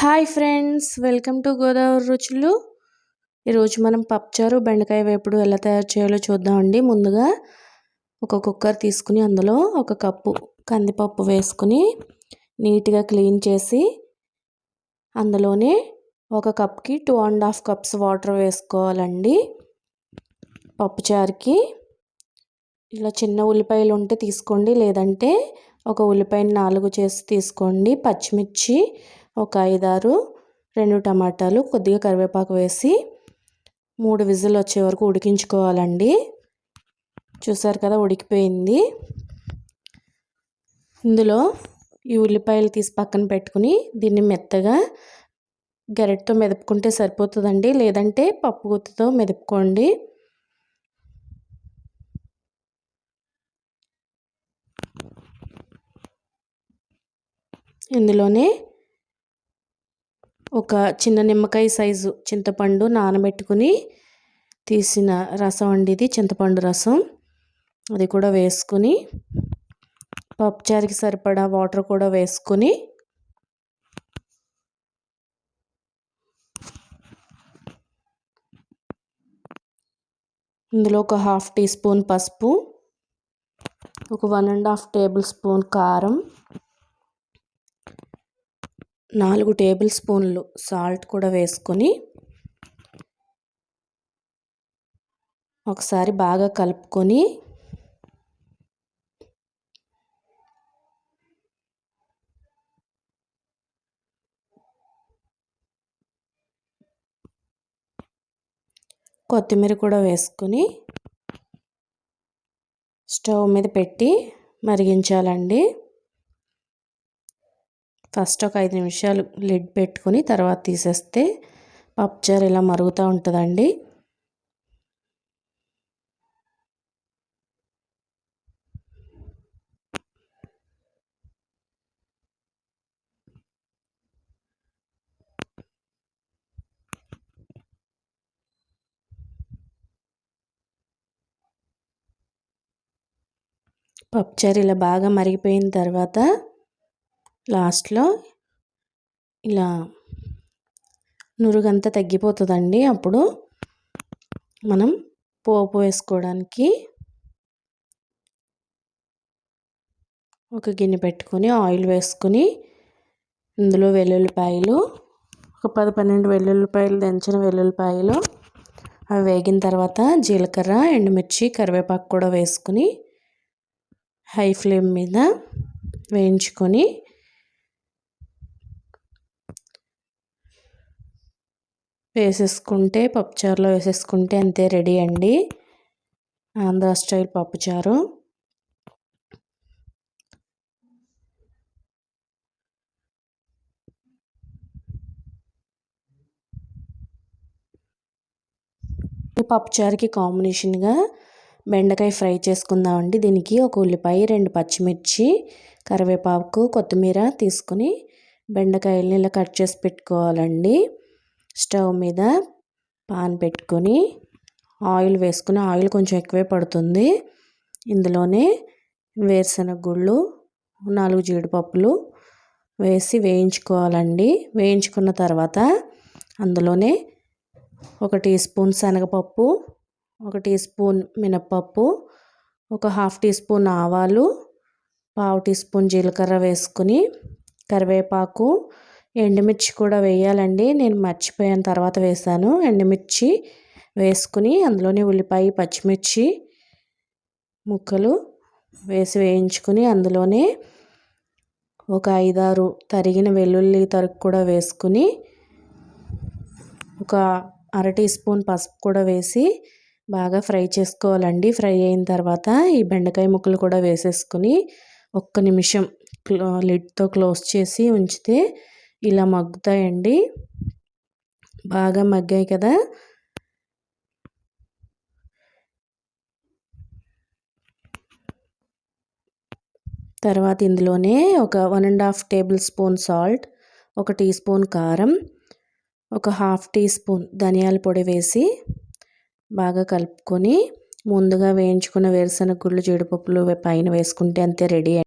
Hi friends welcome to Godavari రుచులు. ఈరోజు మనం పప్పుచారు బెండకాయ వేపుడు ఎలా తయారు చేయాలో చూద్దామండి. ముందుగా ఒక కుక్కర్ తీసుకుని అందులో ఒక కప్పు కందిపప్పు వేసుకుని నీట్గా క్లీన్ చేసి అందులోనే ఒక కప్కి two and half cups water వేసుకోవాలండి. పప్పుచారుకి ఇలా చిన్న ఉల్లిపాయలు ఉంటే తీసుకోండి లేదంటే ఒక ఉల్లిపాయని నాలుగు చేసి తీసుకోండి. పచ్చిమిర్చి ఒక ఐదారు రెండు టమాటాలు కొద్దిగా కరివేపాకు వేసి మూడు విజిల్ వచ్చే వరకు ఉడికించుకోవాలండి. చూసారు కదా ఉడికిపోయింది. ఇందులో ఈ ఉల్లిపాయలు తీసి పక్కన పెట్టుకుని దీన్ని మెత్తగా గెరెట్తో మెదుపుకుంటే సరిపోతుందండి. లేదంటే పప్పు గుత్తుతో మెదుపుకోండి. ఇందులోనే ఒక చిన్న నిమ్మకాయ సైజు చింతపండు నానబెట్టుకుని తీసిన రసం అండి ఇది చింతపండు రసం. అది కూడా వేసుకుని పప్పుచారుకి సరిపడా వాటర్ కూడా వేసుకుని ఇందులో ఒక హాఫ్ టీ స్పూన్ పసుపు ఒక one and half tablespoon కారం నాలుగు టేబుల్ స్పూన్లు సాల్ట్ కూడా వేసుకొని ఒకసారి బాగా కలుపుకొని కొత్తిమీర కూడా వేసుకొని స్టవ్ మీద పెట్టి మరిగించాలండి. ఫస్ట్ ఒక ఐదు నిమిషాలు లిడ్ పెట్టుకుని తర్వాత తీసేస్తే పప్పుచారు ఇలా మరుగుతూ ఉంటుందండి. పప్పుచారు ఇలా బాగా మరిగిపోయిన తర్వాత లాస్ట్లో ఇలా నురుగంతా తగ్గిపోతుందండి. అప్పుడు మనం పోపు వేసుకోవడానికి ఒక గిన్నె పెట్టుకొని ఆయిల్ వేసుకొని ఇందులో వెల్లుల్లిపాయలు ఒక పది పన్నెండు వెల్లుల్లిపాయలు దంచిన వెల్లుల్లిపాయలు అవి వేగిన తర్వాత జీలకర్ర ఎండుమిర్చి కరివేపాకు కూడా వేసుకుని హై ఫ్లేమ్ మీద వేయించుకొని వేసేసుకుంటే పప్పుచారులో వేసేసుకుంటే అంతే రెడీ అండి. ఆంధ్ర స్టైల్ పప్పుచారు. పప్పుచారుకి కాంబినేషన్గా బెండకాయ ఫ్రై చేసుకుందామండి. దీనికి ఒక ఉల్లిపాయ రెండు పచ్చిమిర్చి కరివేపాకు కొత్తిమీర తీసుకుని బెండకాయలని ఇలా కట్ చేసి పెట్టుకోవాలండి. స్టవ్ మీద పాన్ పెట్టుకొని ఆయిల్ వేసుకుని ఆయిల్ కొంచెం ఎక్కువే పడుతుంది. ఇందులోనే వేరుశనగ గుళ్ళు నాలుగు జీడిపప్పులు వేసి వేయించుకోవాలండి. వేయించుకున్న తర్వాత అందులోనే ఒక టీ స్పూన్ శనగపప్పు ఒక టీ స్పూన్ మినప్పప్పు ఒక హాఫ్ టీ స్పూన్ ఆవాలు పావు టీ స్పూన్ జీలకర్ర వేసుకుని కరివేపాకు ఎండుమిర్చి కూడా వేయాలండి. నేను మర్చిపోయాను తర్వాత వేసాను ఎండుమిర్చి వేసుకుని అందులోనే ఉల్లిపాయ పచ్చిమిర్చి ముక్కలు వేసి వేయించుకుని అందులోనే ఒక ఐదారు తరిగిన వెల్లుల్లి తరుగు కూడా వేసుకుని ఒక అర టీ స్పూన్ పసుపు కూడా వేసి బాగా ఫ్రై చేసుకోవాలండి. ఫ్రై అయిన తర్వాత ఈ బెండకాయ ముక్కలు కూడా వేసేసుకుని ఒక్క నిమిషం లిడ్తో క్లోజ్ చేసి ఉంచితే ఇలా మగ్గుతాయండి. బాగా మగ్గాయి కదా. తర్వాత ఇందులోనే ఒక one and half tablespoon salt ఒక టీ స్పూన్ కారం ఒక హాఫ్ టీ స్పూన్ ధనియాల పొడి వేసి బాగా కలుపుకొని ముందుగా వేయించుకున్న వేరుశనగ గుళ్ళు జీడిపప్పులు పైన వేసుకుంటే అంతే రెడీ